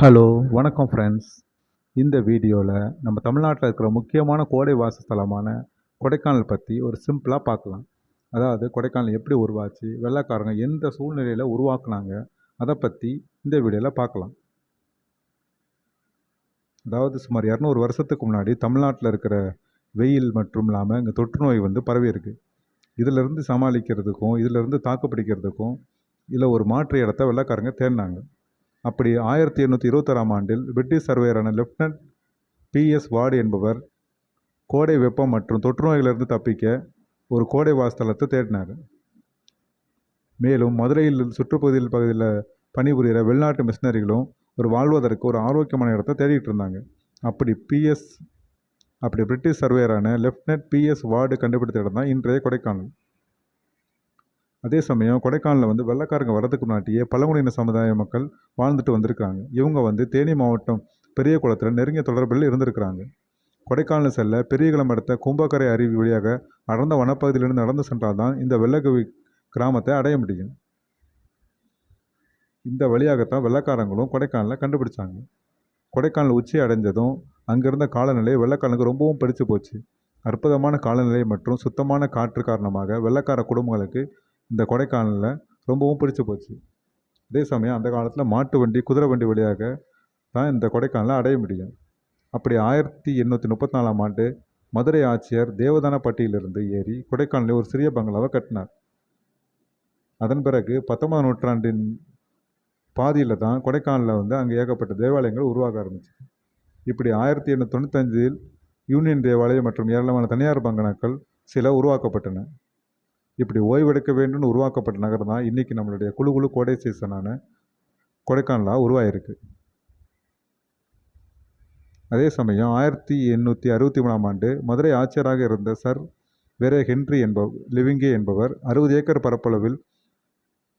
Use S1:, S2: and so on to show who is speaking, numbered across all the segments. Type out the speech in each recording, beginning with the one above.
S1: Hello வணக்கம் friends இந்த வீடியோவில் நம்ம தமிழ்நாட்டில் இருக்கிற முக்கியமான கோடை வாசஸ்தலமான கொடைக்கானல் பற்றி ஒரு சிம்பிளாக பார்க்கலாம். அதாவது கொடைக்கானல் எப்படி உருவாச்சு வெள்ளக்காரங்க எந்த சூழ்நிலையில் உருவாக்குனாங்க அதை பற்றி இந்த வீடியோவில் பார்க்கலாம். அதாவது சுமார் இரநூறு வருஷத்துக்கு முன்னாடி தமிழ்நாட்டில் இருக்கிற வெயில் மற்றும் இல்லாமல் இங்கே தொற்று நோய் வந்து பரவி இருக்குது இதிலிருந்து சமாளிக்கிறதுக்கும் இதிலிருந்து தாக்குப்பிடிக்கிறதுக்கும் இதில் ஒரு மாற்று இடத்த வெள்ளக்காரங்க தேடினாங்க. அப்படி ஆயிரத்தி எண்ணூற்றி இருபத்தாறாம் ஆண்டில் பிரிட்டிஷ் சர்வேயரான லெப்டினன்ட் பிஎஸ் வார்டு என்பவர் கோடை வெப்பம் மற்றும் தொற்றுநோய்களிலிருந்து தப்பிக்க ஒரு கோடை வாஸ்தலத்தை தேடினார். மேலும் மதுரையில் சுற்றுப்பகுதியில் பகுதியில் பணிபுரிகிற வெளிநாட்டு மிஷினரிகளும் ஒரு வாழ்வதற்கு ஒரு ஆரோக்கியமான இடத்த தேடிட்டு இருந்தாங்க. அப்படி பிஎஸ் அப்படி பிரிட்டிஷ் சர்வேயரான லெப்டினன்ட் பிஎஸ் வார்டு கண்டுபிடித்த இடம் தான் இன்றைய கொடைக்கானல். அதே சமயம் கொடைக்கானலில் வந்து வெள்ளக்காரங்க வரதுக்கு முன்னாடியே பழங்குடியின சமுதாய மக்கள் வாழ்ந்துட்டு வந்திருக்காங்க. இவங்க வந்து தேனி மாவட்டம் பெரிய குளத்தில் நெருங்கிய தொடர்பில் இருந்திருக்கிறாங்க. கொடைக்கானல் செல்ல பெரியகுளம் அடுத்த கும்பக்கரை அருவி வழியாக அடர்ந்த வனப்பகுதியிலிருந்து நடந்து சென்றால் தான் இந்த வெள்ளக்கவி கிராமத்தை அடைய முடியும். இந்த வழியாகத்தான் வெள்ளைக்காரங்களும் கொடைக்கானலில் கண்டுபிடிச்சாங்க. கொடைக்கானல் உச்சி அடைஞ்சதும் அங்கிருந்த காலநிலை வெள்ளக்காரனுக்கு ரொம்பவும் பிடிச்சு போச்சு. அற்புதமான காலநிலை மற்றும் சுத்தமான காற்று காரணமாக வெள்ளைக்கார குடும்பங்களுக்கு இந்த கொடைக்கானலில் ரொம்பவும் பிடிச்சு போச்சு. அதே சமயம் அந்த காலத்தில் மாட்டு வண்டி குதிரை வண்டி வழியாக தான் இந்த கொடைக்கானலை அடைய முடியும். அப்படி ஆயிரத்தி எண்ணூற்றி முப்பத்தி நாலாம் ஆண்டு மதுரை ஆட்சியர் தேவதானப்பட்டியிலிருந்து ஏறி கொடைக்கானலில் ஒரு சிறிய பங்களாவை கட்டினார். அதன் பிறகு பத்தொன்பதாம் நூற்றாண்டின் பாதியில் தான் கொடைக்கானலில் வந்து அங்கே ஏகப்பட்ட தேவாலயங்கள் உருவாக ஆரம்பிச்சு இப்படி ஆயிரத்தி எண்ணூற்றி தொண்ணூத்தஞ்சில் யூனியன் தேவாலயம் மற்றும் ஏராளமான தனியார் பங்கனாக்கள் சில உருவாக்கப்பட்டன. இப்படி ஓய்வெடுக்க வேண்டும்னு உருவாக்கப்பட்ட நகரம் தான் இன்றைக்கி நம்மளுடைய குழு குழு கோடை சீசனான கொடைக்கானலாக உருவாயிருக்கு. அதே சமயம் ஆயிரத்தி எண்ணூற்றி அறுபத்தி மூணாம் ஆண்டு மதுரை ஆட்சியராக இருந்த சர் வெரே ஹென்றி என்பவர் லிவிங்கே என்பவர் அறுபது ஏக்கர் பரப்பளவில்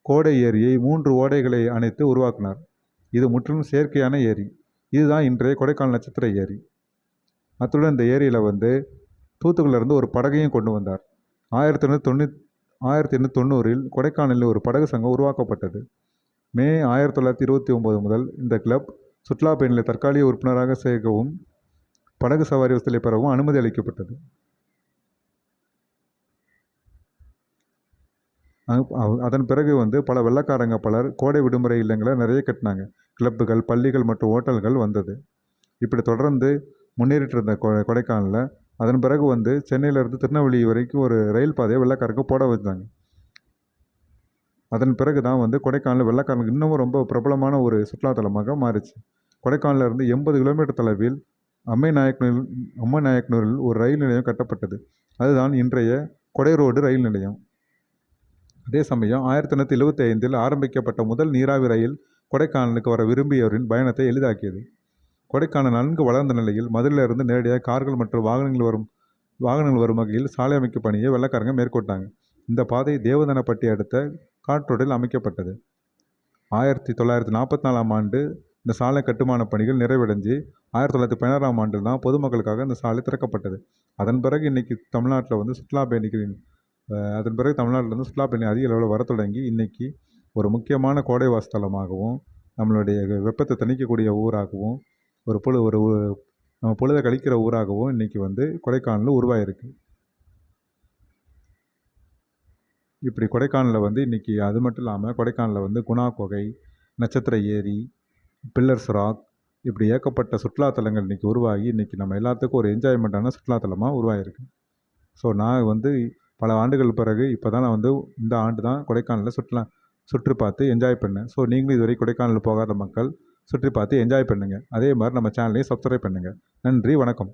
S1: கோடை ஏரியை மூன்று ஓடைகளை அணைத்து உருவாக்கினார். இது முற்றிலும் செயற்கையான ஏரி. இதுதான் இன்றைய கொடைக்கானல் நட்சத்திர ஏரி. அத்துடன் இந்த ஏரியில் வந்து தூத்துக்குள்ளேருந்து ஒரு படகையும் கொண்டு வந்தார். ஆயிரத்தி எண்ணூற்றி ஆயிரத்தி எண்ணூற்றி தொண்ணூறில் கொடைக்கானலில் ஒரு படகு சங்கம் உருவாக்கப்பட்டது. மே ஆயிரத்தி தொள்ளாயிரத்தி இருபத்தி ஒம்பது முதல் இந்த கிளப் சுற்றுலா பயணிகளை தற்காலிக உறுப்பினராக சேர்க்கவும் படகு சவாரி வசதியை பெறவும் அனுமதி அளிக்கப்பட்டது. அதன் பிறகு வந்து பல வெள்ளக்காரங்க பலர் கோடை விடுமுறை இல்லங்களை நிறைய கட்டினாங்க. கிளப்புகள் பள்ளிகள் மற்றும் ஹோட்டல்கள் வந்தது. இப்படி தொடர்ந்து முன்னேறிட்டு இருந்த கொ கொடைக்கானலில் அதன் பிறகு வந்து சென்னையிலேருந்து திருநெல்வேலி வரைக்கும் ஒரு ரயில் பாதையை வெள்ளைக்காரங்க போட வச்சாங்க. அதன் பிறகு தான் வந்து கொடைக்கானல் வெள்ளைக்காரனுக்கு இன்னமும் ரொம்ப பிரபலமான ஒரு சுற்றுலாத்தலமாக மாறிச்சு. கொடைக்கானலில் இருந்து எண்பது கிலோமீட்டர் தொலைவில் அம்மை நாயக்கனூரில் அம்மை நாயக்கனூரில் ஒரு ரயில் நிலையம் கட்டப்பட்டது. அதுதான் இன்றைய கொடை ரோடு ரயில் நிலையம். அதே சமயம் ஆயிரத்தி தொள்ளாயிரத்தி எழுபத்தி ஐந்தில் ஆரம்பிக்கப்பட்ட முதல் நீராவி ரயில் கொடைக்கானலுக்கு வர விரும்பியவரின் பயணத்தை எளிதாக்கியது. கொடைக்கானல் நன்கு வளர்ந்த நிலையில் மதுரையிலிருந்து நேரடியாக கார்கள் மற்றும் வாகனங்கள் வரும் வாகனங்கள் வரும் வகையில் சாலை அமைக்கும் பணியை வெள்ளக்காரங்க மேற்கொண்டாங்க. இந்த பாதை தேவதனப்பட்டி அடுத்த காற்றோடில் அமைக்கப்பட்டது. ஆயிரத்தி தொள்ளாயிரத்தி நாற்பத்தி நாலாம் ஆண்டு இந்த சாலை கட்டுமான பணிகள் நிறைவடைஞ்சு ஆயிரத்தி தொள்ளாயிரத்தி பதினாறாம் ஆண்டில் தான் பொதுமக்களுக்காக இந்த சாலை திறக்கப்பட்டது. அதன் பிறகு இன்றைக்கி தமிழ்நாட்டில் வந்து சுற்றுலா பயணிகளின் அதன் பிறகு தமிழ்நாட்டில் வந்து சுற்றுலா பயணி அதிக அளவில் வர தொடங்கி இன்றைக்கி ஒரு முக்கியமான கோடை வாசத்தலமாகவும் நம்மளுடைய வெப்பத்தை தணிக்கக்கூடிய ஊராகவும் ஒரு பொழு ஒரு நம்ம பொழுதை கழிக்கிற ஊராகவும் இன்றைக்கி வந்து கொடைக்கானல் உருவாயிருக்கு. இப்படி கொடைக்கானலில் வந்து இன்றைக்கி அது மட்டும் இல்லாமல் கொடைக்கானலில் வந்து குணா குகை நட்சத்திர ஏரி பில்லர்ஸ் ராக் இப்படி ஏகப்பட்ட சுற்றுலாத்தலங்கள் இன்றைக்கி உருவாகி இன்றைக்கி நம்ம எல்லாத்துக்கும் ஒரு என்ஜாய்மெண்ட்டான சுற்றுலாத்தலமாக உருவாகிருக்கு ஸோ நான் வந்து பல ஆண்டுகள் பிறகு இப்போ தான் நான் வந்து இந்த ஆண்டு தான் கொடைக்கானலில் சுற்றுலா சுற்று பார்த்து என்ஜாய் பண்ணேன். ஸோ நீங்களும் இதுவரை கொடைக்கானல் போகாத மக்கள் சுற்றி பார்த்து என்ஜாய் பண்ணுங்கள் அதே மாதிரி நம்ம சேனலையும் சப்ஸ்கிரைப் பண்ணுங்கள் நன்றி வணக்கம்.